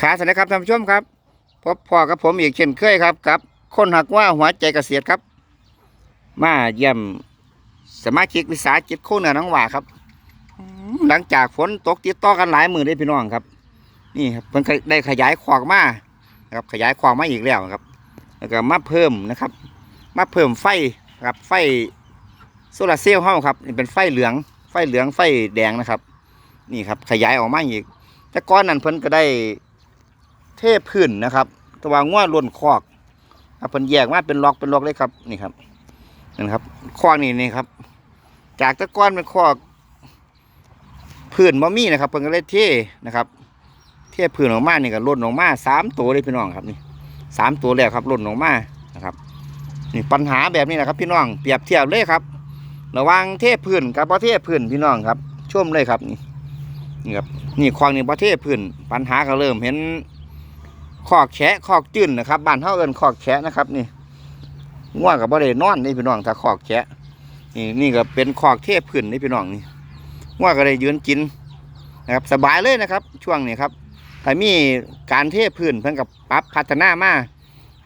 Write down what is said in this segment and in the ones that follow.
ขาสวัสดีครับท่านผู้ชมครับ พบพ่อกับผมอีกเช่นเคยครับกับ คนหักว่าหัวใจเกษตรครับ มาเยี่ยมสมาชิกวิสาหกิจโคเหนือน้องหว่าครับ หลังจากฝนตกติดต่อกันหลายหมือได้พี่น้องครับ นี่ครับเพิ่นได้ขยายขวากมาครับขยายขวากมาอีกแล้วครับ แล้วก็มาเพิ่มนะครับ มาเพิ่มไฟครับไฟโซลาร์เซลล์เฮาครับนี่เป็นไฟเหลือง ไฟเหลืองไฟแดงนะครับ นี่ครับขยายออกมาอีกแต่ก้อนนั้นเพิ่นก็ได้ เทพื้นนะครับตัวาง่วล้นคอกครับเพิ่นแยกมาเป็นล็อกเป็นล็อกเลยครับนี่ครับนั่นครับคอกนี่นี่ครับ จากตะก้อนเป็นคอกพื้นบ่มีนะครับเพิ่นก็เลยเทนะครับเทพื้นออกมานี่ก็ล่นออกมาสามตัวเลยพี่น้องครับนี่สามตัวแล้วครับล่นออกมานะครับนี่ปัญหาแบบนี้นะครับพี่น้องเปรียบเทียบเลยครับ ระว่างเทพื้นกับบ่เทศพื้นพี่น้องครับชมเลยครับนี่นี่ครับนี่คลองนี่ประเทศพื้นปัญหาก็เริ่มเห็น คอกแฉะคอกจื้นนะครับบ้านเฮาเอิ้นคอกแฉะนะครับนี่ง่วงกับบ่ได้นอนนี่พี่น้องถ้าคอกแฉะนี่นี่ก็เป็นคอกเทพพื้นนี่พี่น้องนี่ง่วงก็ได้ยืนกินนะครับสบายเลยนะครับ ช่วงนี้ครับถ้ามีการเทพื้นเพิ่นกับปรับพัฒนามา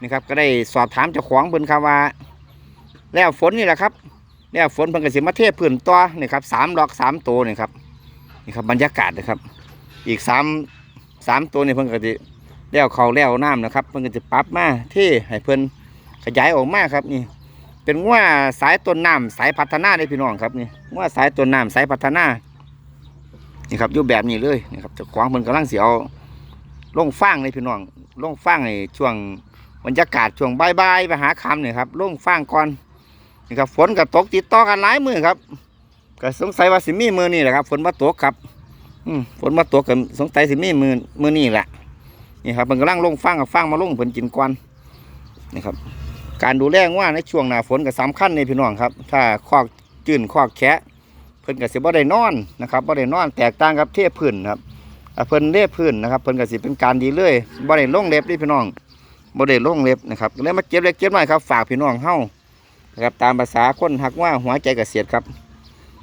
นี่ครับก็ได้สอบถามเจ้าของเพิ่นครับว่า แล้วฝนนี่แหละครับแล้วฝนเพิ่นก็สิมาเทพื้นต่อนี่ครับสามดอกสามโตวนี่ครับนี่ครับบรรยากาศนะครับ อีกสามสามตัวนี่เพิ่นก็จะ แล้วเขาแล้วน้ำนะครับเพิ่นก็จะปรับมาเที่ให้เพิ่นขยายออกมาครับนี่ เป็นว่าสายต้นน้ำสายพัฒนาได้พี่น้องครับนี่ว่าสายต้นน้ำสายพัฒนานี่ครับอยู่แบบนี้เลยนี่ครับจะขวางเพิ่นกำลังเสียเอาลงฟางเลยพี่น้องลงฟางในช่วงบรรยากาศช่วงใบ่ายไปหาคำเนี่ยครับลงฟางก่อนนี่ครับฝนก็ตกติดต่อกันหลายมือครับก็สงสัยว่าสิมีมือนี่แหละครับฝนมาตกครับ อืมฝนมาตกกันสงสัยสิมีมือมือนี่แหละ นี่ครับมันกำลังลงฟางกับฟางมาลงเพิ่นกินกวนนี่ครับ การดูแลว่าในช่วงหน้าฝนก็สำคัญในพี่น้องครับ ถ้าคอกจืนคอกแคะเพิ่นก็สิบ่ได้นอนนะครับบ่ได้นอนแตกต่างกับเทพื้นครับเพิ่นเทพื้นนะครับเพิ่นก็สิเป็นการดีเลยบ่ได้ลงเล็บนี่พี่น้องบ่ได้ลงเล็บนะครับก็เลยมาเก็บเล็กเก็บน้อยครับฝากพี่น้องเฮานะครับตามภาษาคนหักว่าหัวใจเกษตรครับ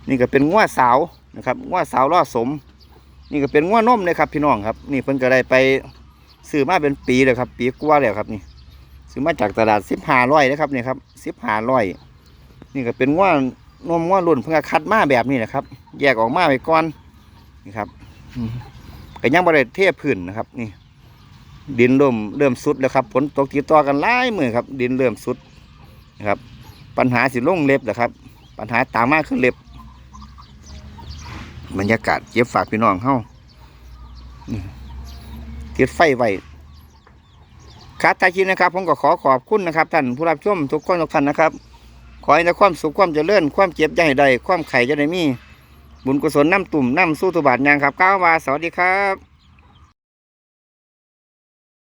นี่ก็เป็นง้วสาวนะครับง้วสาวล่อสม นี่ก็เป็นง้วนมเลยครับพี่น้องครับ นี่เพิ่นก็ได้ไป ซื้อมาเป็นปีเลยครับ ปีกว่าแล้วครับนี่ซื้อมาจากตลาดสิบห้าร้อยนะครับนี่ครับสิบห้าร้อยนี่ก็เป็นง้วนมง้วรุ่นเพิ่งคัดมาแบบนี้นะครับ แยกออกมาไปก่อนนี่ครับก็ยังบริเทพื้นนะครับ นี่ ดินเริ่มเริ่มสุดแล้วครับฝนตกติดต่อกันหลายมือครับ ดินเริ่มสุดนะครับ ปัญหาสิลงเล็บนะครับ ปัญหาตามมาคือเล็บบรรยากาศเก็บฝากพี่น้องเฮานี่ ติดไฟไว้ครับทาชินนะครับ ผมก็ขอขอบคุณนะครับ ท่านผู้รับชมทุกคนทุกท่านนะครับ ขอให้ในความสุขความเจริญความเจ็บใจให้ได้ความไข่จะได้มี บุญกุศลน้ำตุ่มน้ำสู้ตุบาทยางครับก้าวมาสวัสดีครับ